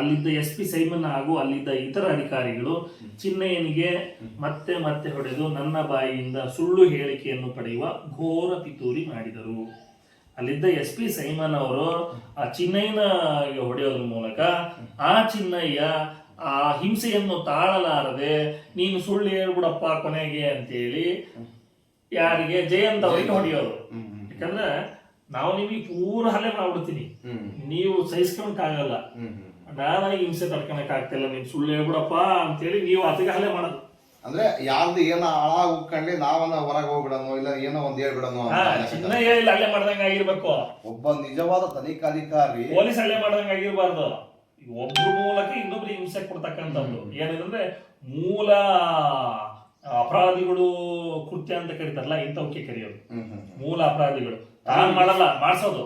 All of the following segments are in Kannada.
ಅಲ್ಲಿದ್ದ ಎಸ್ ಪಿ ಸೈಮನ್ ಹಾಗೂ ಅಲ್ಲಿದ್ದ ಇತರ ಅಧಿಕಾರಿಗಳು ಚಿನ್ನಯ್ಯನಿಗೆ ಮತ್ತೆ ಮತ್ತೆ ಹೊಡೆದು ನನ್ನ ಬಾಯಿಯಿಂದ ಸುಳ್ಳು ಹೇಳಿಕೆಯನ್ನು ಪಡೆಯುವ ಘೋರ ಪಿತೂರಿ ಮಾಡಿದರು. ಅಲ್ಲಿದ್ದ ಎಸ್ ಪಿ ಸೈಮನ್ ಅವರು ಆ ಚಿನ್ನಯ್ಯನ ಹೊಡೆಯೋದ್ರ ಮೂಲಕ ಆ ಚಿನ್ನಯ್ಯ ಆ ಹಿಂಸೆಯನ್ನು ತಾಳಲಾರದೆ ನೀನು ಸುಳ್ಳು ಹೇಳ್ಬಿಡಪ್ಪ ಕೊನೆಗೆ ಅಂತೇಳಿ ಯಾರಿಗೆ ಜಯಂತ ಅವರಿಗೆ ಹೊಡೆಯೋರು. ಯಾಕಂದ್ರೆ ನಾವು ನಿಮಗೆ ಪೂರ ಹಲ್ಲೆ ಮಾಡ್ಬಿಡ್ತೀನಿ. ನೀವು ಸಹಿಸ್ಕೊಳಕ್ಕಾಗಲ್ಲ ನಾನಾಗಿ ಹಿಂಸೆ ತಡ್ಕೊಳಕ್ ಆಗ್ತಿಲ್ಲ ನೀನ್ ಸುಳ್ಳು ಹೇಳ್ಬಿಡಪ್ಪ ಅಂತೇಳಿ ನೀವು ಅತಿಗಾಲೆ ಮಾಡೋದು. ಅಂದ್ರೆ ಯಾರ್ದು ಏನೋ ಹಾಳಾಗ ಉಕ್ಕಂಡಿ ನಾವನ್ನ ಹೊರಗೆ ಹೋಗ್ಬಿಡೋನು ಇಲ್ಲ ಏನೋ ಒಂದ್ ಹೇಳ್ಬಿಡೋನು ಚಿನ್ನ ಹಾ, ಚಿನ್ನ ಚಿನ್ನಯ್ಯ ಇಲ್ಲಿ ಹಲ್ಲೆ ಮಾಡ್ದಂಗ ಆಗಿರ್ಬೇಕು. ಒಬ್ಬ ನಿಜವಾದ ತನಿಖಾಧಿಕಾರಿ ಪೊಲೀಸ್ ಹಳ್ಳೆ ಮಾಡ್ದಂಗ ಆಗಿರ್ಬಾರ್ದು. ಈಗ ಒಬ್ರ ಮೂಲಕ ಇನ್ನೊಬ್ರಿಗೆ ಹಿಂಸೆ ಕೊಡ್ತಕ್ಕಂಥದ್ದು. ಏನಂದ್ರೆ ಮೂಲ ಅಪರಾಧಿಗಳು ಕೃತ್ಯ ಅಂತ ಕರೀತಾರಲ್ಲ ಇಂಥವಕ್ಕೆ ಕರೆಯೋದು. ಹ್ಮ್ ಹ್ಮ್ ಹ್ಮ್. ಮೂಲ ಅಪರಾಧಿಗಳು. ತಾನ್ ಮಾಡಲ್ಲ ಮಾಡ್ಸೋದು.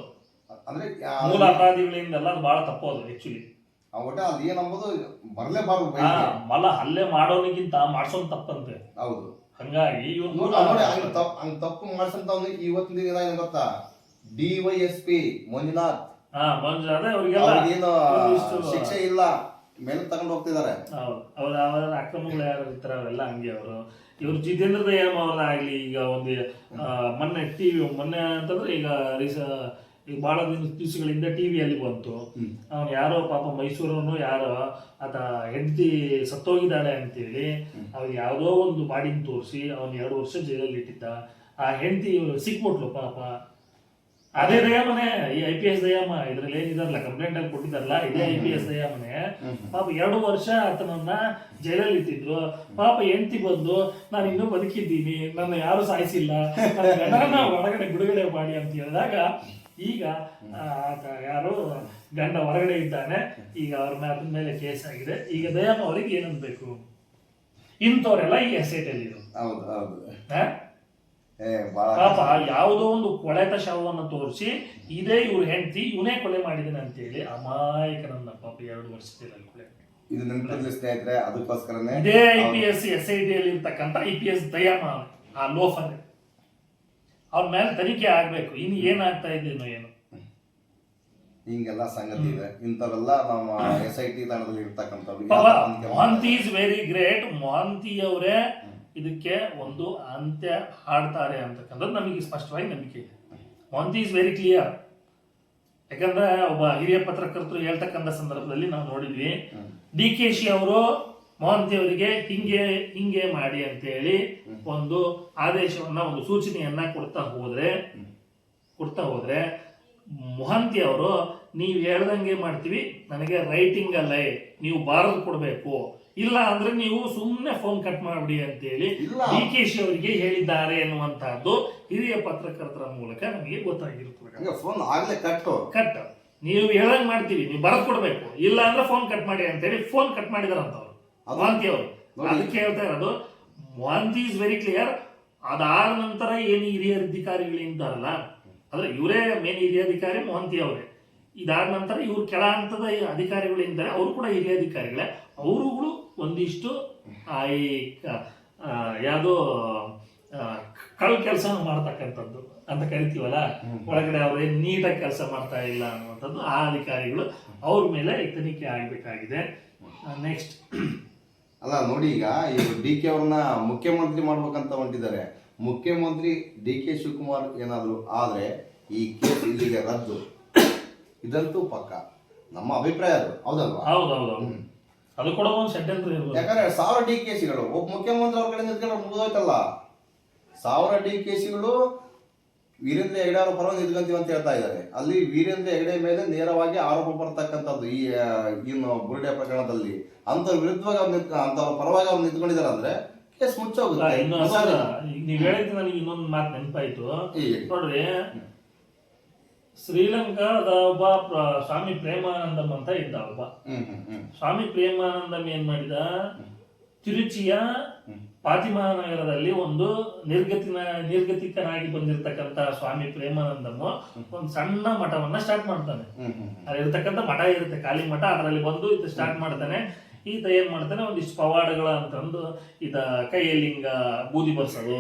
ಅಂದ್ರೆ ಮೂಲ ಅಪರಾಧಿಗಳಿಂದೆಲ್ಲ ಅದು ಬಹಳ ತಪ್ಪೋದು ಆಕ್ಚುಲಿ ಒಟ್ಟ ಅದ್ ಏನಂಬುದು ಬರ್ಲೇಬಾರ್ದು. ಮಲ ಹಲ್ಲೆ ಮಾಡೋನಿಗಿಂತ ಮಾಡ್ಸೋನ್ ತಪ್ಪಂತೆ. ಹೌದು. ಹಂಗಾಗಿ ನೋಡಿ ನೋಡಿ ತಪ್ಪು ಮಾಡ್ಸಂತ ತಪ್ಪು ಮಾಡ್ಸಂತವ್ನು ಇವತ್ತಿನ ದಿನ ಗೊತ್ತಾ? D Y S P Manjunath. ಇಷ್ಟು- ಶಿಕ್ಷೆ ಇಲ್ಲ. ಮೇಲೆ ತಗೊಂಡು ಹೋಗ್ತಿದ್ದಾರೆ ಅವ್ರ ಅವರ ಅಕ್ರಮಗಳು ಯಾರು ಇರ್ತಾರ ಅವೆಲ್ಲ ಹಂಗೆ ಅವರು. ಇವ್ರು ಜಿತೇಂದ್ರ ದಯಾಮ್ ಅವ್ರದ್ದಾಗ್ಲಿ ಈಗ ಒಂದು ಮೊನ್ನೆ ಟಿವಿ ಮೊನ್ನೆ ಅಂತಂದ್ರೆ ಈಗ ರೀಸ ಈಗ ಬಹಳ ದಿನ ದಿವಸಗಳಿಂದ ಟಿವಿಯಲ್ಲಿ ಬಂತು. ಅವ್ನು ಯಾರೋ ಪಾಪ ಮೈಸೂರವನು ಯಾರೋ ಆತ ಹೆಂಡತಿ ಸತ್ತೋಗಿದ್ದಾಳೆ ಅಂತೇಳಿ ಅವ್ರು ಯಾವುದೋ ಒಂದು ಬಾಡಿನ ತೋರಿಸಿ ಅವ್ನು ಎರಡು ವರ್ಷ ಜೈಲಲ್ಲಿ ಇಟ್ಟಿದ್ದ. ಆ ಹೆಂಡತಿ ಇವ್ರು ಸಿಕ್ಬಿಟ್ಲು ಪಾಪ. ಅದೇ ದಯಾಮನೆ ಈ ಐ ಪಿ ಎಸ್ ದಯಾಮ ಇದ್ರಲ್ಲಿ ಏನಿದಾರಲ್ಲ ಕಂಪ್ಲೇಂಟ್ ಅಲ್ಲಿ ಕೊಟ್ಟಿದ್ದಾರಲ್ಲ ಇದೇ ಐ ಪಿ ಎಸ್ ದಯಾಮನೆ. ಪಾಪ ಎರಡು ವರ್ಷ ಆತನನ್ನ ಜೈಲಲ್ಲಿ ಇಟ್ಟಿದ್ರು. ಪಾಪ ಹೆಂಡತಿ ಬಂದು ನಾನು ಇನ್ನೂ ಬದುಕಿದ್ದೀನಿ ನನ್ನ ಯಾರು ಸಾಯಿಸಿಲ್ಲ ಒಳಗಡೆ ಬಿಡುಗಡೆ ಮಾಡಿ ಅಂತ ಹೇಳಿದಾಗ ಈಗ ಆತ ಯಾರು ಗಂಡ ಹೊರಗಡೆ ಇದ್ದಾನೆ ಈಗ ಅವ್ರ ಮ್ಯಾಪಿನ ಮೇಲೆ ಕೇಸ್ ಆಗಿದೆ. ಈಗ ದಯಾಮ ಅವರಿಗೆ ಏನನ್ಬೇಕು ಇಂಥವ್ರೆಲ್ಲ ಈ ಎಸ್ಟೇಟ್ ಅಲ್ಲಿ ಹೌದು ಹೌದು. ಪಾಪ ಯಾವುದೋ ಒಂದು ಕೊಳೆತ ಶವವನ್ನು ತೋರಿಸಿ ಇದೇ ಇವ್ರ ಹೆಂಡತಿ ಇವನೇ ಕೊಲೆ ಮಾಡಿದ್ದಾನೆ ಅಂತೇಳಿ ಅಮಾಯಕನನ್ನ ಪಾಪ ಎರಡು ವರ್ಷದಲ್ಲಿ ಕೊಲೆ. ಇದು ನೆನಪಿರ್ಲಿ ಸ್ನೇಹಿತರೆ ಅದಕ್ಕೋಸ್ಕರನೇ ಇದೇ I P S S I T ಅಲ್ಲಿ ಇರ್ತಕ್ಕಂಥ ಐ ಪಿ ಎಸ್ ದಯಾಮ ಆ ಲೋಫರ್ ಅವ್ರ ಮೇಲೆ ತನಿಖೆ ಆಗ್ಬೇಕು. ಇನ್ನು ಏನಾಗ್ತಾ ಇದ್ದೀನೋ ಏನು? ಹಿಂಗೆಲ್ಲ ಸಂಗತಿ ಇದೆ. ಇಂಥವೆಲ್ಲ ನಮ್ಮ ಎಸ್ ಐ ಟಿ ತಂಡದಲ್ಲಿ ಇರ್ತಕ್ಕಂಥವ್ರು Mohanty is very great Mohanty ಅವರೇ ಇದಕ್ಕೆ ಒಂದು ಅಂತ್ಯ ಹಾಡ್ತಾರೆ ಅಂತಕ್ಕಂಥದ್ದು ನಮಗೆ ಸ್ಪಷ್ಟವಾಗಿ ನಂಬಿಕೆ ಇದೆ. ಮೊಹಂತಿ ಇಸ್ ವೆರಿ ಕ್ಲಿಯರ್ ಯಾಕಂದ್ರೆ ಒಬ್ಬ ಹಿರಿಯ ಪತ್ರಕರ್ತರು ಹೇಳ್ತಕ್ಕಂಥ ಸಂದರ್ಭದಲ್ಲಿ ನಾವು ನೋಡಿದ್ವಿ. ಡಿ ಕೆ ಶಿ ಅವರು ಮೊಹಂತಿ ದೇವರಿಗೆ ಹಿಂಗೆ ಹಿಂಗೆ ಮಾಡಿ ಅಂತೇಳಿ ಒಂದು ಆದೇಶವನ್ನ ಒಂದು ಸೂಚನೆಯನ್ನ ಕೊಡ್ತಾ ಹೋದ್ರೆ ಕೊಡ್ತಾ ಹೋದ್ರೆ ಮೊಹಂತಿ ಅವರು ನೀವು ಹೇಳ್ದಂಗೆ ಮಾಡ್ತೀವಿ ನನಗೆ ರೈಟಿಂಗ್ ಅಲ್ಲೇ ನೀವು ಬಾರದು ಕೊಡಬೇಕು. ಇಲ್ಲ ಅಂದ್ರೆ ನೀವು ಸುಮ್ಮನೆ ಫೋನ್ ಕಟ್ ಮಾಡ್ಬಿಡಿ ಅಂತೇಳಿ ಹೇಳಿ ಡಿ ಕೆ ಶಿ ಅವರಿಗೆ ಹೇಳಿದ್ದಾರೆ ಎನ್ನುವಂತಹದ್ದು ಹಿರಿಯ ಪತ್ರಕರ್ತರ ಮೂಲಕ ನಮಗೆ ಗೊತ್ತಾಗಿರುತ್ತೆ ಫೋನ್ ಆಗ್ಲೇ ಕಟ್ ಕಟ್ ನೀವು ಹೇಳ್ದಂಗ್ ಮಾಡ್ತೀವಿ ನೀವು ಬರದ್ ಕೊಡ್ಬೇಕು. ಇಲ್ಲ ಅಂದ್ರೆ ಫೋನ್ ಕಟ್ ಮಾಡಿ ಅಂತೇಳಿ ಫೋನ್ ಕಟ್ ಮಾಡಿದಾರಂತ ಅವರು. ಅವರು. ಅದಕ್ಕೆ ಹೇಳ್ತಾ ಇರೋದು ವಾಂತಿ ಇಸ್ ವೆರಿ ಕ್ಲಿಯರ್ ಅದಾದ ನಂತರ ಏನು ಹಿರಿಯ ಅಧಿಕಾರಿಗಳಿದ್ದಾರಲ್ಲ ಅಂದ್ರೆ ಇವರೇ ಮೇನ್ ಹಿರಿಯ ಅಧಿಕಾರಿ ಮೋಹಂತಿ ಅವರೇ. ಇದಾದ ನಂತರ ಇವ್ರು ಕೆಳ ಹಂತದ ಅಧಿಕಾರಿಗಳಿಂದಾರೆ ಅವರು ಕೂಡ ಹಿರಿಯ ಅಧಿಕಾರಿಗಳೇ. ಅವರುಗಳು ಒಂದಿಷ್ಟು ಈ ಯಾವ್ದೋ ಕಳ್ ಕೆಲಸ ಮಾಡ್ತಕ್ಕಂಥದ್ದು ಅಂತ ಕರಿತೀವಲ್ಲ ಒಳಗಡೆ ಅವರೇ ನೀಟಾಗಿ ಕೆಲಸ ಮಾಡ್ತಾ ಇಲ್ಲ ಅನ್ನುವಂಥದ್ದು ಆ ಅಧಿಕಾರಿಗಳು ಅವ್ರ ಮೇಲೆ ತನಿಖೆ ಆಗಬೇಕಾಗಿದೆ. ನೆಕ್ಸ್ಟ್ ಅಲ್ಲ ನೋಡಿ ಈಗ ಇವರು ಡಿ ಕೆ ಅವ್ರನ್ನ ಮುಖ್ಯಮಂತ್ರಿ ಮಾಡ್ಬೇಕಂತ ಹೊಂಟಿದ್ದಾರೆ. ಮುಖ್ಯಮಂತ್ರಿ ಡಿ ಕೆ ಶಿವಕುಮಾರ್ ಏನಾದರೂ ಆದರೆ ಈ ಕೇಸ್ ಇಲ್ಲಿಗೆ ರದ್ದು. ಇದಂತೂ ಪಕ್ಕ. ನಮ್ಮ ಅಭಿಪ್ರಾಯ ಅದು. ಹೌದಲ್ವಾ? ಹೌದೌದು. ಅದು ಕೂಡ ಒಂದು ಸೆಂಟೆನ್ಸ್ ಇರ್ಬೋದು. ಯಾಕಂದ್ರೆ ಸಾವಿರ ಡಿ ಕೆ ಸಿಗಳು ಒಬ್ಬ ಮುಖ್ಯಮಂತ್ರಿ ಅವ್ರ ಕಡೆ ನಿಂತ್ಕೊಂಡು ಮುಗಿದೋಯ್ತಲ್ಲ. ಸಾವಿರ ಡಿ ಕೆ ಸಿಗಳು ವೀರೇಂದ್ರ ಹೆಗಡೆ ಅವರ ಪರವಾಗಿ ನಿಂತ್ಕೊಂತೀವಿ ಅಂತ ಹೇಳ್ತಾ ಇದ್ದಾರೆ. ಅಲ್ಲಿ ವೀರೇಂದ್ರ ಹೆಗಡೆ ಮೇಲೆ ನೇರವಾಗಿ ಆರೋಪ ಬರ್ತಕ್ಕಂಥದ್ದು ಈ ಏನು ಬುರುಡೆ ಪ್ರಕರಣದಲ್ಲಿ. ಅಂತ ವಿರುದ್ಧವಾಗಿ ಅವ್ರು ನಿಂತ್ ಅಂತ ಪರವಾಗಿ ಅವ್ರು ನಿಂತ್ಕೊಂಡಿದ್ದಾರೆ ಅಂದ್ರೆ ಕೇಸ್ ಮುಚ್ಚೋಗುತ್ತೆ. ನೀವ್ ಹೇಳಿದ್ ನನಗೆ ಇನ್ನೊಂದು ಮಾತು ನೆನಪಾಯ್ತು. ನೋಡ್ರಿ ಶ್ರೀಲಂಕಾದ ಒಬ್ಬ ಸ್ವಾಮಿ ಪ್ರೇಮಾನಂದಂ ಅಂತ ಇದ್ದ ಒಬ್ಬ. ಸ್ವಾಮಿ ಪ್ರೇಮಾನಂದಂ ಏನ್ ಮಾಡಿದ? ತಿರುಚಿಯ ಫಾತಿಮಾ ನಗರದಲ್ಲಿ ಒಂದು ನಿರ್ಗತಿನ ನಿರ್ಗತಿಕನಾಗಿ ಬಂದಿರತಕ್ಕಂತ ಸ್ವಾಮಿ ಪ್ರೇಮಾನಂದನು ಒಂದು ಸಣ್ಣ ಮಠವನ್ನ ಸ್ಟಾರ್ಟ್ ಮಾಡ್ತಾನೆ. ಅಲ್ಲಿರ್ತಕ್ಕಂಥ ಮಠ ಇರುತ್ತೆ ಖಾಲಿ ಮಠ ಅದರಲ್ಲಿ ಬಂದು ಇದು ಸ್ಟಾರ್ಟ್ ಮಾಡ್ತಾನೆ. ಈತ ಏನ್ ಮಾಡ್ತಾನೆ ಒಂದಿಷ್ಟು ಪವಾಡಗಳ ಅಂತಂದು ಈತ ಕೈಯಲ್ಲಿ ಹಿಂಗ ಬೂದಿ ಬರ್ಸೋದು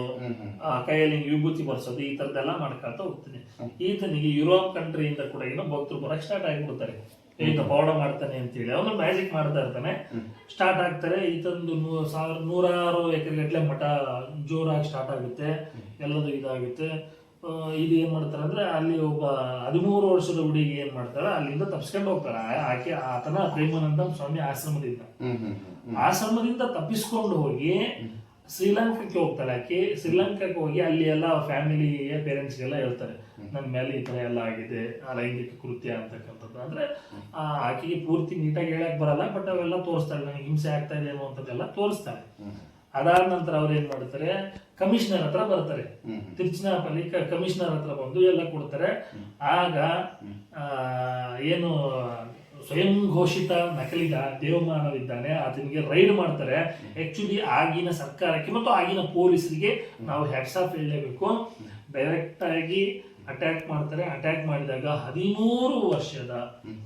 ಕೈಯಲ್ಲಿ ಹಿಂಗ ವಿಭೂತಿ ಬರ್ಸೋದು ಈ ತರದೆಲ್ಲ ಮಾಡ್ಕೊಳ್ತಾ ಹೋಗ್ತಾನೆ. ಈತನಿಗೆ ಯುರೋಪ್ ಕಂಟ್ರಿಯಿಂದ ಕೂಡ ಏನೋ ಭಕ್ತರು ಬರಕ್ ಸ್ಟಾರ್ಟ್ ಆಗಿಬಿಡ್ತಾರೆ. ಈತ ಪೌಡ ಮಾಡ್ತಾನೆ ಅಂತೇಳಿ. ಅವನು ಮ್ಯಾಜಿಕ್ ಮಾಡ್ತಾ ಇರ್ತಾನೆ. ಸ್ಟಾರ್ಟ್ ಆಗ್ತಾರೆ. ಈತಂದು ನೂ ಸಾವಿರ ನೂರಾರು ಎಕರೆ ಗಟ್ಟಲೆ ಮಠ ಜೋರಾಗಿ ಸ್ಟಾರ್ಟ್ ಆಗುತ್ತೆ. ಎಲ್ಲದು ಇದಾಗುತ್ತೆ. ಇದು ಏನ್ ಮಾಡ್ತಾರೆ ಅಂದ್ರೆ ಅಲ್ಲಿ ಒಬ್ಬ ಹದಿಮೂರು ವರ್ಷದ ಹುಡುಗಿ ಏನ್ ಮಾಡ್ತಾಳೆ? ಅಲ್ಲಿಂದ ತಪ್ಸ್ಕೊಂಡು ಹೋಗ್ತಾಳೆ. ಆ- ಆಕೆ ಆತನ ಪ್ರೇಮಾನಂದ ಸ್ವಾಮಿ ಆಶ್ರಮದಿಂದ. ಆಶ್ರಮದಿಂದ ತಪ್ಪಿಸ್ಕೊಂಡು ಹೋಗಿ ಶ್ರೀಲಂಕಾಕ್ಕೆ ಹೋಗ್ತಾಳೆ ಆಕೆ. ಶ್ರೀಲಂಕಾಕ್ಕೆ ಹೋಗಿ ಅಲ್ಲಿ ಎಲ್ಲ ಫ್ಯಾಮಿಲಿ ಪೇರೆಂಟ್ಸ್ಗೆಲ್ಲ ಹೇಳ್ತಾರೆ. ನನ್ನ ಮೇಲೆ ಈ ಥರ ಎಲ್ಲ ಆಗಿದೆ. ಆ ಲೈಂಗಿಕ ಕೃತ್ಯ ಅಂತಕ್ಕಂಥದ್ದು. ಅಂದ್ರೆ ಆ ಆಕೆಗೆ ಪೂರ್ತಿ ನೀಟಾಗಿ ಹೇಳಕ್ ಬರಲ್ಲ ಬಟ್ ಅವೆಲ್ಲ ತೋರಿಸ್ತಾಳೆ ನನಗೆ ಹಿಂಸೆ ಆಗ್ತಾ ಇದೆ ಅನ್ನುವಂಥದ್ದೆಲ್ಲ ತೋರಿಸ್ತಾಳೆ ಅದಾದ ನಂತರ ಅವ್ರು ಏನ್ ಮಾಡ್ತಾರೆ ಕಮಿಷನರ್ ಹತ್ರ ಬರ್ತಾರೆ. ತಿರ್ಚಿನ ತಿರುಚನಾಪಲ್ಲಿ ಕಮಿಷನರ್ ಹತ್ರ ಬಂದು ಎಲ್ಲ ಕೊಡ್ತಾರೆ. ಆಗ ಏನು ಸ್ವಯಂ ಘೋಷಿತ ನಕಲಿಗ ದೇವಮಾನವಿದ್ದಾನೆ, ಆತನಿಗೆ ರೈಡ್ ಮಾಡ್ತಾರೆ. ಆಕ್ಚುಲಿ ಆಗಿನ ಸರ್ಕಾರಕ್ಕೆ ಮತ್ತು ಆಗಿನ ಪೊಲೀಸರಿಗೆ ನಾವು ಹ್ಯಾಟ್ಸ್ ಆಫ್ ಹೇಳಲೇಬೇಕು. ಡೈರೆಕ್ಟ್ ಆಗಿ ಅಟ್ಯಾಕ್ ಮಾಡ್ತಾರೆ. ಅಟ್ಯಾಕ್ ಮಾಡಿದಾಗ ಹದಿಮೂರು ವರ್ಷದ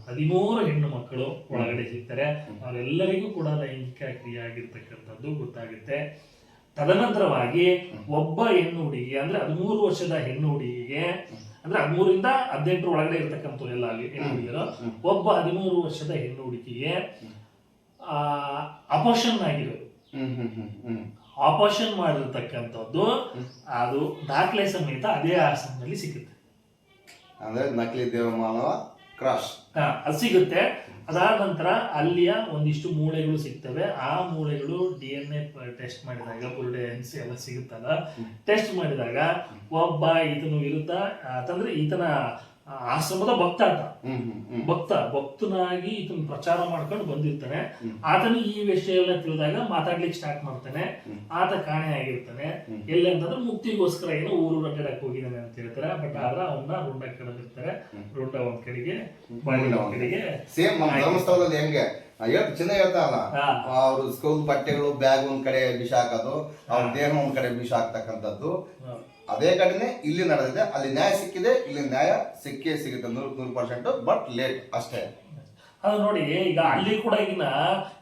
ಹದಿಮೂರು ಹೆಣ್ಣು ಮಕ್ಕಳು ಒಳಗಡೆ ಸಿಗ್ತಾರೆ. ಅವರೆಲ್ಲರಿಗೂ ಕೂಡ ಲೈಂಗಿಕ ಕ್ರಿಯೆ ಆಗಿರ್ತಕ್ಕಂಥದ್ದು ಗೊತ್ತಾಗುತ್ತೆ. ತದನಂತರವಾಗಿ ಒಬ್ಬ ಹೆಣ್ಣು ಹುಡುಗಿ ಅಂದ್ರೆ ಹದಿಮೂರು ವರ್ಷದ ಹೆಣ್ಣು ಹುಡುಗಿಗೆ ಅಂದ್ರೆ ಹದಿಮೂರಿಂದ ಹದಿನೆಂಟರ ಒಳಗಡೆ ಇರ್ತಕ್ಕಂಥ ಎಲ್ಲ ಅಲ್ಲಿ ಹೆಣ್ಣು ಹುಡುಗಿಯರು ಒಬ್ಬ ಹದಿಮೂರು ವರ್ಷದ ಹೆಣ್ಣು ಹುಡುಗಿಗೆ ಅಪೋಷನ್ ಆಗಿರೋದು. ಆಪರೇಷನ್ ಮಾಡಿರ್ತಕ್ಕಂಥದ್ದು ಅದು ದಾಖಲೆ ಸಮೇತ ಅದೇ ಆಸನದಲ್ಲಿ ಸಿಗುತ್ತೆ. ಅಂದ್ರೆ ನಕಲಿ ದೇವಮಾನವ ಕ್ರಾಸ್. ಹಾ, ಅದು ಸಿಗುತ್ತೆ. ಅದಾದ ನಂತರ ಅಲ್ಲಿಯ ಒಂದಿಷ್ಟು ಮೂಳೆಗಳು ಸಿಗ್ತವೆ. ಆ ಮೂಳೆಗಳು ಡಿ ಎನ್ ಎ ಟೆಸ್ಟ್ ಮಾಡಿದಾಗ ಬುರುಡೆ ಎನ್ಸಿ ಎಲ್ಲ ಸಿಗುತ್ತಲ್ಲ? ಟೆಸ್ಟ್ ಮಾಡಿದಾಗ ಒಬ್ಬ ಈತನು ವಿರುದ್ಧ ಅಂತಂದ್ರೆ ಈತನ ಆಶ್ರಮದ ಭಕ್ತ ಹ್ಮ್ ಭಕ್ತ ಭಕ್ತನಾಗಿ ಇದನ್ನ ಪ್ರಚಾರ ಮಾಡ್ಕೊಂಡು ಬಂದಿರ್ತಾನೆ. ಆತನು ಈ ವಿಷಯ ಎಲ್ಲ ತಿಳಿದಾಗ ಮಾತಾಡ್ಲಿಕ್ಕೆ ಸ್ಟಾರ್ಟ್ ಮಾಡ್ತಾನೆ. ಆತ ಕಾಣೆ ಆಗಿರ್ತಾನೆ. ಎಲ್ಲಿ ಅಂತಂದ್ರೆ ಮುಕ್ತಿಗೋಸ್ಕರ ಏನೋ ಊರು ರಟ್ಟಡಕ್ಕೆ ಹೋಗಿದ್ದಾನೆ ಅಂತ ಹೇಳ್ತಾರೆ. ಬಟ್ ಆದ್ರೆ ಅವನ್ನ ರುಂಡ ಕಡದಿರ್ತಾರೆ ರುಂಡ ಒಂದ್ ಕಡೆಗೆ ಒಂದ್ ಕಡೆಗೆ. ಸೇಮ್ ಧರ್ಮಸ್ಥಳದಲ್ಲಿ ಹೆಂಗೆ? ಅಯ್ಯೋ ಹೇಳ್ತ ಚಿನ್ನ ಹೇಳ್ತಾರಲ್ಲ. ಅವ್ರ ಸ್ಕೂಲ್ ಬಟ್ಟೆಗಳು ಬ್ಯಾಗ್ ಒಂದ್ ಕಡೆ ಬಿಸಾಕೋದು ಹಾಕೋದು ಅವ್ರ ದೇಹ ಒಂದ್ ಕಡೆ ಬಿಸಾಕ್ತಕ್ಕಂಥದ್ದು. ಅದೇ ಘಟನೆ ಇಲ್ಲಿ ನಡೆದಿದೆ, ಅಲ್ಲಿ ನ್ಯಾಯ ಸಿಕ್ಕಿದೆ, ಇಲ್ಲಿ ನ್ಯಾಯ ಸಿಕ್ಕೇ ಸಿಗುತ್ತೆ ನೂರು ನೂರು ಪರ್ಸೆಂಟ್ ಬಟ್ ಲೇಟ್ ಅಷ್ಟೇ. ಅದು ನೋಡಿ ಈಗ ಅಲ್ಲಿ ಕೂಡ ಈಗಿನ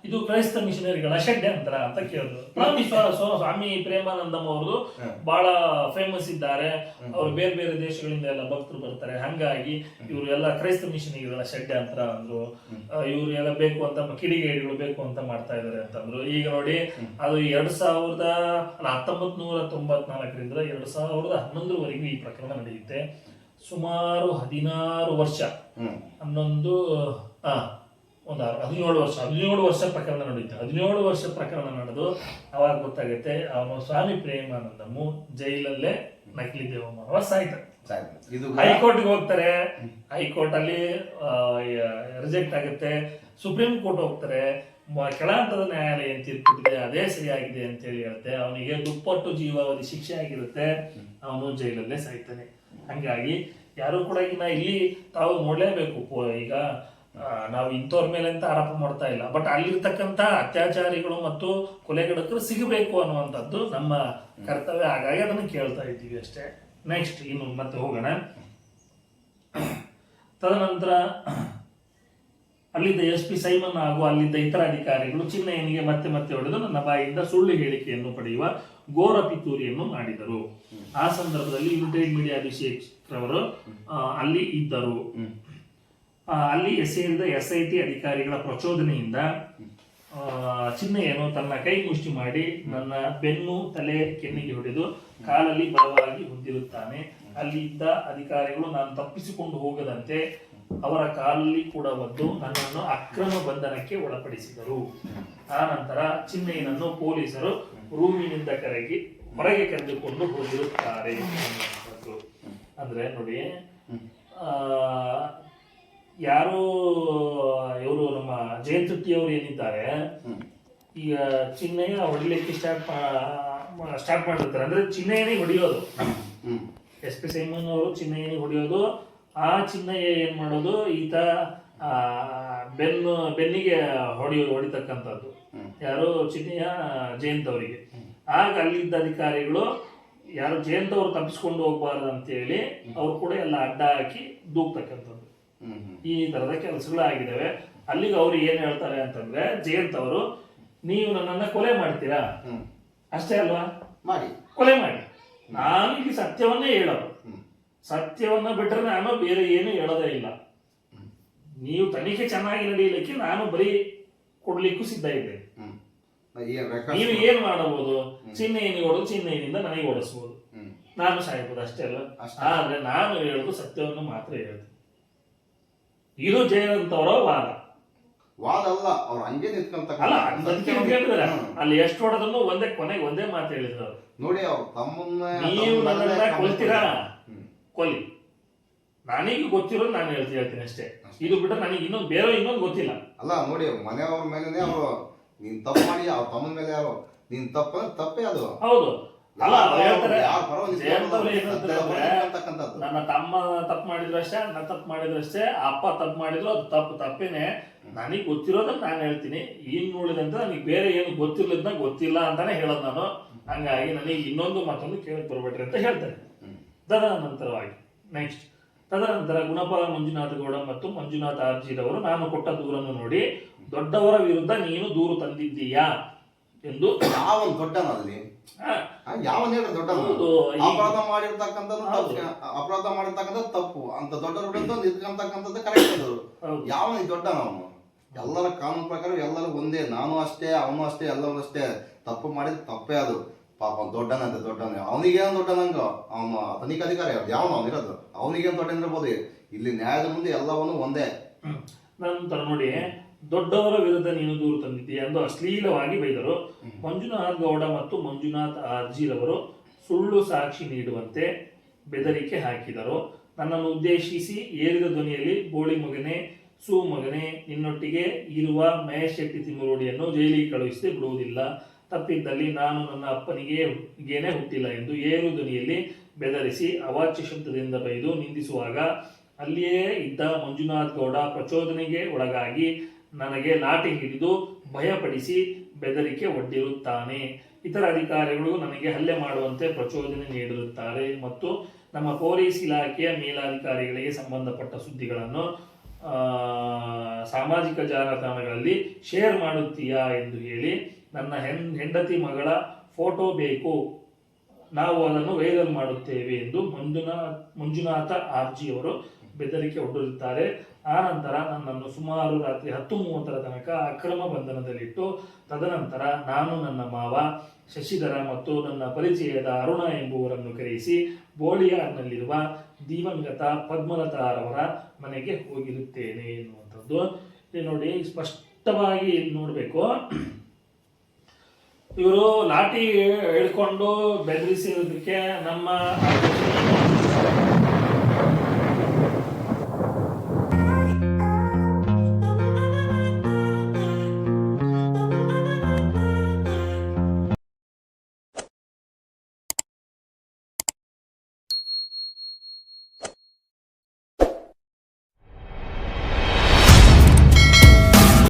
ಇದು ಕ್ರೈಸ್ತ ಮಿಷನರಿಗಳ ಅಂತಾರ ಅಂತ ಕೇಳಿದ್ರು. ಸ್ವಾಮಿ ಸ್ವ- ಸ್ವ- ಸ್ವಾಮಿ ಪ್ರೇಮಾನಂದಮ್ ಅವರು ಬಹಳ ಫೇಮಸ್ ಇದ್ದಾರೆ. ಅವ್ರು ಬೇರೆ ಬೇರೆ ದೇಶಗಳಿಂದ ಎಲ್ಲ ಭಕ್ತರು ಬರ್ತಾರೆ. ಹಂಗಾಗಿ ಇವರು ಎಲ್ಲ ಕ್ರೈಸ್ತ ಮಿಷನರಿಗಳ ಶೆಡ್ಡೆ ಅಂತಾರ ಅಂದ್ರು. ಇವ್ರು ಎಲ್ಲ ಬೇಕು ಅಂತ ಕಿಡಿಗೇಡಿಗಳು ಬೇಕು ಅಂತ ಮಾಡ್ತಾ ಇದಾರೆ ಅಂತಂದ್ರು. ಈಗ ನೋಡಿ ಅದು ಎರಡ್ ಸಾವಿರದ ಹತ್ತೊಂಬತ್ ನೂರ ತೊಂಬತ್ನಾಲ್ಕರಿಂದ ಎರಡ್ ಸಾವಿರದ ಹನ್ನೊಂದರವರೆಗೂ ಈ ಪ್ರಕರಣ ನಡೆಯುತ್ತೆ. ಸುಮಾರು ಹದಿನಾರು ವರ್ಷ. ಹನ್ನೊಂದು ಒಂದು ಹದಿನೇಳು ವರ್ಷ ಹದಿನೇಳು ವರ್ಷ ಪ್ರಕರಣ ನಡೆಯುತ್ತೆ ಹದಿನೇಳು ವರ್ಷ ಪ್ರಕರಣ ನಡೆದು ಅವಾಗ ಗೊತ್ತಾಗುತ್ತೆ ಅವನು ಸ್ವಾಮಿ ಪ್ರೇಮಾನಂದಮು ಜೈಲಲ್ಲೇ ನಕಲಿ ದೇವಮಾನವ ಸಾಯ್ತಾನೆ. ಸಾಯ್ತು. ಇದು ಹೈಕೋರ್ಟ್ಗೆ ಹೋಗ್ತಾರೆ. ಹೈಕೋರ್ಟ್ ಅಲ್ಲಿ ರಿಜೆಕ್ಟ್ ಆಗುತ್ತೆ. ಸುಪ್ರೀಂ ಕೋರ್ಟ್ ಹೋಗ್ತಾರೆ. ಕೆಳಹಂತದ ನ್ಯಾಯಾಲಯ ಏನ್ ತೀರ್ಪು ಅದೇ ಸರಿಯಾಗಿದೆ ಅಂತ ಹೇಳಿ ಹೇಳುತ್ತೆ ಅವನಿಗೆ ದುಪ್ಪಟ್ಟು ಜೀವಾವಧಿ ಶಿಕ್ಷೆ ಆಗಿರುತ್ತೆ. ಅವನು ಜೈಲಲ್ಲೇ ಸಾಯ್ತಾನೆ. ಹಂಗಾಗಿ ಯಾರು ಕೂಡ ಈಗ ಇಲ್ಲಿ ತಾವು ನೋಡಲೇಬೇಕು. ಈಗ ನಾವು ಇಂಥವ್ರ ಮೇಲೆ ಅಂತ ಆರೋಪ ಮಾಡ್ತಾ ಇಲ್ಲ. ಬಟ್ ಅಲ್ಲಿರ್ತಕ್ಕಂಥ ಅತ್ಯಾಚಾರಿಗಳು ಮತ್ತು ಕೊಲೆಗಡಕರು ಸಿಗಬೇಕು ಅನ್ನುವಂಥದ್ದು ನಮ್ಮ ಕರ್ತವ್ಯ. ಹಾಗಾಗಿ ಅದನ್ನು ಕೇಳ್ತಾ ಇದ್ದೀವಿ ಅಷ್ಟೇ. ನೆಕ್ಸ್ಟ್ ಇನ್ನು ಮತ್ತೆ ಹೋಗೋಣ. ತದನಂತರ, ಅಲ್ಲಿದ್ದ ಎಸ್ ಪಿ ಸೈಮನ್ ಹಾಗೂ ಅಲ್ಲಿದ್ದ ಇತರ ಅಧಿಕಾರಿಗಳು ಚಿನ್ನಯ್ಯನಿಗೆ ಮತ್ತೆ ಮತ್ತೆ ಹೊಡೆದು ನನ್ನ ಬಾಯಿಂದ ಸುಳ್ಳು ಹೇಳಿಕೆಯನ್ನು ಪಡೆಯುವ ಘೋರ ಪಿತೂರಿಯನ್ನು ಮಾಡಿದರು. ಆ ಸಂದರ್ಭದಲ್ಲಿ ಯುನೈಟೆಡ್ ಮೀಡಿಯಾ ಅಭಿಷೇಕ್ ರವರು ಅಲ್ಲಿ ಇದ್ದರು. ಅಲ್ಲಿ ಸೇರಿದ ಎಸ್ ಐ ಟಿ ಅಧಿಕಾರಿಗಳ ಪ್ರಚೋದನೆಯಿಂದ ಚಿನ್ನಯ್ಯನು ತನ್ನ ಕೈ ಮುಷ್ಟಿ ಮಾಡಿ ನನ್ನ ಬೆನ್ನು, ತಲೆ, ಕೆನ್ನಿಗೆ ಹೊಡೆದು ಕಾಲಲ್ಲಿ ಬಲವಾಗಿ ಹೊಂದಿರುತ್ತಾನೆ ಅಲ್ಲಿ ಇದ್ದ ಅಧಿಕಾರಿಗಳು ನಾನು ತಪ್ಪಿಸಿಕೊಂಡು ಹೋಗದಂತೆ ಅವರ ಕಾಲಲ್ಲಿ ಕೂಡ ಒದ್ದು ನನ್ನನ್ನು ಅಕ್ರಮ ಬಂಧನಕ್ಕೆ ಒಳಪಡಿಸಿದರು ಆ ನಂತರ ಚಿನ್ನಯ್ಯನನ್ನು ಪೊಲೀಸರು ರೂಮಿನಿಂದ ಕರಗಿ ಹೊರಗೆ ಕರೆದುಕೊಂಡು ಹೋಗಿರುತ್ತಾರೆ. ಅಂದ್ರೆ ನೋಡಿ ಯಾರು ಇವರು ನಮ್ಮ ಜಯಂತುಟ್ಟಿ ಅವರು ಏನಿದ್ದಾರೆ ಈಗ ಚಿನ್ನಯ್ಯ ಹೊಡಿಲಿಕ್ಕೆ ಸ್ಟಾರ್ಟ್ ಸ್ಟಾರ್ಟ್ ಮಾಡಿರ್ತಾರೆ. ಅಂದ್ರೆ ಚಿನ್ನಯ್ಯನೇ ಹೊಡಿಯೋದು. ಎಸ್ ಪಿ ಸೈಮನ್ ಅವರು ಚಿನ್ನಯ್ಯನಿಗೆ ಹೊಡಿಯೋದು. ಆ ಚಿನ್ನಯ್ಯ ಏನ್ ಮಾಡೋದು? ಈತ ಆ, ಬೆನ್ನು ಬೆನ್ನಿಗೆ ಹೊಡೆಯೋದು ಹೊಡಿತಕ್ಕಂಥದ್ದು. ಯಾರು? ಚಿನ್ನಯ್ಯ ಜಯಂತ್ ಅವರಿಗೆ. ಆಗ ಅಲ್ಲಿದ್ದ ಅಧಿಕಾರಿಗಳು ಯಾರು ಜಯಂತ್ ಅವರು ತಪ್ಪಿಸ್ಕೊಂಡು ಹೋಗ್ಬಾರ್ದು ಅಂತೇಳಿ ಅವ್ರು ಕೂಡ ಎಲ್ಲ ಅಡ್ಡ ಹಾಕಿ ದೂಕ್ತಕ್ಕಂಥದ್ದು. ಈ ತರದ ಕೆಲಸಗಳಾಗಿದ್ದಾವೆ ಅಲ್ಲಿಗೆ ಅವ್ರು ಏನ್ ಹೇಳ್ತಾರೆ ಅಂತಂದ್ರೆ ಜಯಂತ್ ಅವರು ನೀವು ನನ್ನನ್ನ ಕೊಲೆ ಮಾಡ್ತೀರಾ? ಅಷ್ಟೇ ಅಲ್ವಾ? ಮಾಡಿ. ಕೊಲೆ ಮಾಡಿ. ನಾನು ಇಲ್ಲಿ ಸತ್ಯವನ್ನೇ ಹೇಳೋದು. ಸತ್ಯವನ್ನ ಬಿಟ್ರೆ ನಾನು ಬೇರೆ ಏನು ಹೇಳೋದೇ ಇಲ್ಲ. ನೀವು ತನಿಖೆ ಚೆನ್ನಾಗಿ ನಡೀಲಿಕ್ಕೆ ನಾನು ಬರೀ ಕೊಡ್ಲಿಕ್ಕೂ ಸಿದ್ಧ ಇದ್ದೇನೆ ಹ್ಮ್. ನೀವು ಏನ್ ಮಾಡಬಹುದು? ಚಿಹ್ನೆಯನ್ನು ಹೊಡೆದು ಚಿಹ್ನೆಯಿಂದ ನನಗೆ ಓಡಿಸಬಹುದು ನಾನು ಸಾಯ್ಬೋದು ಅಷ್ಟೇ ಅಲ್ಲ ಅಷ್ಟೇ. ಆದ್ರೆ ನಾನು ಹೇಳೋದು ಸತ್ಯವನ್ನು ಮಾತ್ರ ಹೇಳ್ತೀನಿ. ಇದು ಜಯಂತವರ ವಾದ. ವಾದ ಅಲ್ಲ ಅವ್ರು ಹಂಗೆ ಅಲ್ಲ ಅದಕ್ಕೆ ಅಲ್ಲಿ ಎಷ್ಟು ಹೊಡೆದ್ರು ಒಂದೇ ಕೊನೆಗೆ ಒಂದೇ ಮಾತು ಹೇಳಿದ್ರು ಅವ್ರು. ನೋಡಿ ಅವ್ರು ತಮ್ಮನ್ನ ನೀವು ನನ್ನ ನನ್ನನ್ನ ಕೊಲ್ತೀರಾ? ಕೊಲಿ. ನನಗೆ ಗೊತ್ತಿರೋದು ನಾನು ಹೇಳ್ತೀನಿ ಹೇಳ್ತೀನಿ ಅಷ್ಟೇ. ಇದು ಬಿಟ್ಟರೆ ನನಗೆ ಇನ್ನೊಂದು ಬೇರೆ ಇನ್ನೊಂದು ಗೊತ್ತಿಲ್ಲ. ಅಲ್ಲ ನೋಡಿ ಮನೆಯವ್ರ ಮೇಲೆನೆ ಅವರು ನೀನ್ ತಪ್ಪು ಮಾಡಿ ಅವ್ರ ತಮ್ಮನ ಮೇಲೆ ಯಾರು? ನೀನ್ ತಪ್ಪು ತಪ್ಪೇ ಅದು. ಹೌದು. ನನ್ನ ತಮ್ಮ ತಪ್ಪು ಮಾಡಿದ್ರು ಅಷ್ಟೇ ನನ್ನ ತಪ್ಪು ಮಾಡಿದ್ರು ಅಷ್ಟೇ ಅಪ್ಪ ತಪ್ಪು ಮಾಡಿದ್ರು ಅದು ತಪ್ಪು ತಪ್ಪೇನೆ. ನನಗೆ ಗೊತ್ತಿರೋದನ್ನ ನಾನು ಹೇಳ್ತೀನಿ. ಇನ್ನು ಉಳಿದಂತ ನನಗೆ ಬೇರೆ ಏನು ಗೊತ್ತಿರ್ಲಿದ್ದ ಗೊತ್ತಿಲ್ಲ ಅಂತಾನೆ ಹೇಳೋದು ನಾನು. ಹಂಗಾಗಿ ನನಗೆ ಇನ್ನೊಂದು ಮತ್ತೊಂದು ಕೇಳಕ್ ಬರ್ಬೇಡ್ರಿ ಅಂತ ಹೇಳ್ತಾರೆ. ತದನಂತರವಾಗಿ ನೆಕ್ಸ್ಟ್ ತದನಂತರ ಗುಣಪಾಲ ಮಂಜುನಾಥ ಗೌಡ ಮತ್ತು ಮಂಜುನಾಥ ಅರ್ಜಿರವರು ನಾನು ಕೊಟ್ಟ ದೂರನ್ನು ನೋಡಿ ದೊಡ್ಡವರ ವಿರುದ್ಧ ನೀನು ದೂರು ತಂದಿದ್ದೀಯಾ? ಎಂದು ಯಾವ ದೊಡ್ಡನ ಅಲ್ಲಿ? ಆ, ದೊಡ್ಡ ಯಾವನ್ ಹೇಳ ದೊಡ್ಡನ? ಹೌದು, ಈ- ಅಪರಾಧ ಮಾಡಿರ್ತಕ್ಕಂಥ. ಅಪರಾಧ ಮಾಡಿರ್ತಕ್ಕಂಥ ತಪ್ಪು. ಅಂತ ದೊಡ್ಡವ್ರ ವಿರುದ್ಧ ನಿಂತ್ಕೊಂತಕ್ಕಂಥದ್ದು ಕರೆಕ್ಟ್ ಅದು. ಯಾವ ದೊಡ್ಡ ಅವನು? ಎಲ್ಲರ ಕಾನೂನು ಪ್ರಕಾರ ಎಲ್ಲರೂ ಒಂದೇ. ನಾನು ಅಷ್ಟೇ ಅವನು ಅಷ್ಟೇ ಎಲ್ಲರೂ ಅಷ್ಟೇ. ತಪ್ಪು ಮಾಡಿದ ತಪ್ಪೇ ಅದು. ಪಾಪ ದೊಡ್ಡನಂತೆ ದೊಡ್ಡನ. ಅವನಿಗೇನು ದೊಡ್ಡನಂಗ ಅವನ ತನಿಖಾಧಿಕಾರಿ ಯಾವನು ಅವನು ಇರೋದು? ಅವನಿಗೇನು ದೊಡ್ಡ ಇರ್ಬೋದು ಇಲ್ಲಿ ನ್ಯಾಯದ ಮುಂದೆ ಎಲ್ಲವನ್ನೂ ಒಂದೇ. ನಂತರ ನೋಡಿ. ದೊಡ್ಡವರ ವಿರುದ್ಧ ನೀನು ದೂರು ತಂದಿದ್ದೀಯ ಎಂದು ಅಶ್ಲೀಲವಾಗಿ ಬೈದರು. ಮಂಜುನಾಥ್ ಗೌಡ ಮತ್ತು ಮಂಜುನಾಥ್ ಅರ್ಜಿರವರು ಸುಳ್ಳು ಸಾಕ್ಷಿ ನೀಡುವಂತೆ ಬೆದರಿಕೆ ಹಾಕಿದರು. ನನ್ನನ್ನು ಉದ್ದೇಶಿಸಿ ಏರಿದ ಧ್ವನಿಯಲ್ಲಿ ಬೋಳಿ ಮಗನೆ ಸೂ ಮಗನೆ ನಿನ್ನೊಟ್ಟಿಗೆ ಇರುವ ಮಹೇಶ್ ಶೆಟ್ಟಿ ತಿಮ್ಮರೋಡಿಯನ್ನು ಜೈಲಿಗೆ ಕಳುಹಿಸಿ ಬಿಡುವುದಿಲ್ಲ. ತಪ್ಪಿದ್ದಲ್ಲಿ ನಾನು ನನ್ನ ಅಪ್ಪನಿಗೆ ಗೇನೆ ಹುಟ್ಟಿಲ್ಲ ಎಂದು ಏರು ಧ್ವನಿಯಲ್ಲಿ ಬೆದರಿಸಿ ಅವಾಚ್ಯ ಶಬ್ದದಿಂದ ಬೈದು ನಿಂದಿಸುವಾಗ ಅಲ್ಲಿಯೇ ಇದ್ದ ಮಂಜುನಾಥ್ ಗೌಡ ಪ್ರಚೋದನೆಗೆ ಒಳಗಾಗಿ ನನಗೆ ಲಾಠಿ ಹಿಡಿದು ಭಯಪಡಿಸಿ ಬೆದರಿಕೆ ಒಡ್ಡಿರುತ್ತಾನೆ. ಇತರ ಅಧಿಕಾರಿಗಳು ನನಗೆ ಹಲ್ಲೆ ಮಾಡುವಂತೆ ಪ್ರಚೋದನೆ ನೀಡಿರುತ್ತಾರೆ ಮತ್ತು ನಮ್ಮ ಪೊಲೀಸ್ ಇಲಾಖೆಯ ಮೇಲಾಧಿಕಾರಿಗಳಿಗೆ ಸಂಬಂಧಪಟ್ಟ ಸುದ್ದಿಗಳನ್ನು ಸಾಮಾಜಿಕ ಜಾಲತಾಣಗಳಲ್ಲಿ ಶೇರ್ ಮಾಡುತ್ತೀಯಾ ಎಂದು ಹೇಳಿ ನನ್ನ ಹೆಂಡತಿ ಮಗಳ ಫೋಟೋ ಬೇಕು. ನಾವು ಅದನ್ನು ವೈರಲ್ ಮಾಡುತ್ತೇವೆ ಎಂದು ಮಂಜುನಾಥ್ ಮಂಜುನಾಥ ಆರ್ಜಿಯವರು ಬೆದರಿಕೆ ಒಡ್ಡಿರುತ್ತಾರೆ ಆ ನಂತರ ನನ್ನನ್ನು ಸುಮಾರು ರಾತ್ರಿ ಹತ್ತು ಮೂವತ್ತರ ತನಕ ಅಕ್ರಮ ಬಂಧನದಲ್ಲಿಟ್ಟು, ತದನಂತರ ನಾನು ನನ್ನ ಮಾವ, ಶಶಿಧರ ಮತ್ತು ನನ್ನ ಪರಿಚಯದ ಅರುಣ ಎಂಬುವರನ್ನು ಕರೆಯಿಸಿ ಬೋಳಿಯಾರ್ನಲ್ಲಿರುವ ದಿವಂಗತ ಪದ್ಮಲತಾರವರ ಮನೆಗೆ ಹೋಗಿರುತ್ತೇನೆ ಎನ್ನುವಂಥದ್ದು. ನೋಡಿ, ಸ್ಪಷ್ಟವಾಗಿ ನೋಡಬೇಕು. ಇವರು ಲಾಠಿ ಹಿಡ್ಕೊಂಡು ಬೆದರಿಸಿರೋದಕ್ಕೆ ನಮ್ಮ